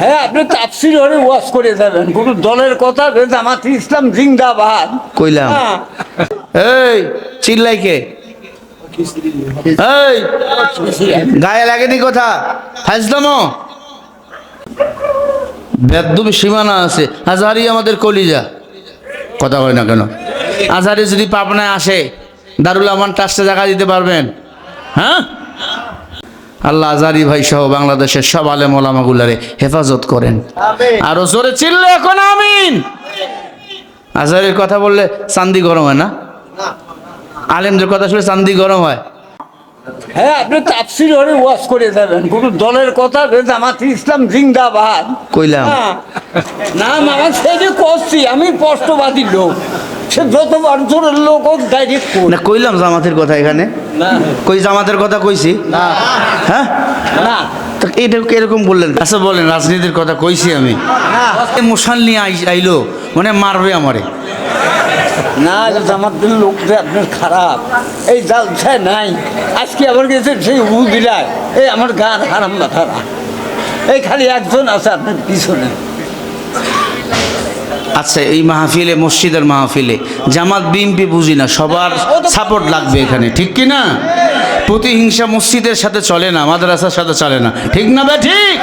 হ্যাঁ আপনি তাফসির হলে ওয়াজ করে যাবেন কোন দলের কথা জামাত ইসলাম জিন্দাবাদ। কইলাম। হ্যাঁ। এই চিল্লাই কে? এই গায়ে লাগেনি কথা? ফাজলামো? বেদম সীমানা আছে। আজহারি আমাদের কলিজা। কথা হয় না কেন? আজহারি যদি পাবনায় আসে দারুল আমান ট্রাস্টে জায়গা দিতে পারবেন। হ্যাঁ? আল্লাহ আজারি ভাই সহ বাংলাদেশের সব আলেম ওলামাগুলারে হেফাজত করেন। আরও জোরে চিল্লে এখন আমিন। আজহারির কথা বললে চান্দি গরম হয় না? আলেমদের কথা শুনে চান্দি গরম হয়? হ্যাঁ আপনি তাফসির হলে ওয়াজ করে যাবেন। কোন দলের কথা জামাত ইসলাম জিন্দাবাদ। কইলাম। হ্যাঁ। না করছি আমি স্পষ্টবাদী লোক। সে যত বছরের লোক হোক ডাইরেক্ট না কইলাম জামাতের কথা এখানে। না। কই জামাতের কথা কইছি? না। হ্যাঁ? না। এটা এরকম বললেন? আচ্ছা বলেন রাজনীতির কথা কইছি আমি। এই মশাল নিয়ে আই- আইলো মানে মারবে আমারে। না জামাতের লোক যে আপনার খারাপ এই জালসায় নাই। আজকে আবার গেছে সেই উদিলায় এই আমার গান হারাম না খারাপ এই খালি একজন আছে আপনার পিছনে। আচ্ছা এই মাহফিলে, মসজিদের মাহফিলে জামাত বিএমপি বুঝি না, সবার সাপোর্ট লাগবে এখানে, ঠিক কি না? প্রতিহিংসা মসজিদের সাথে চলে না, মাদ্রাসার সাথে চলে না, ঠিক না ভাই ঠিক?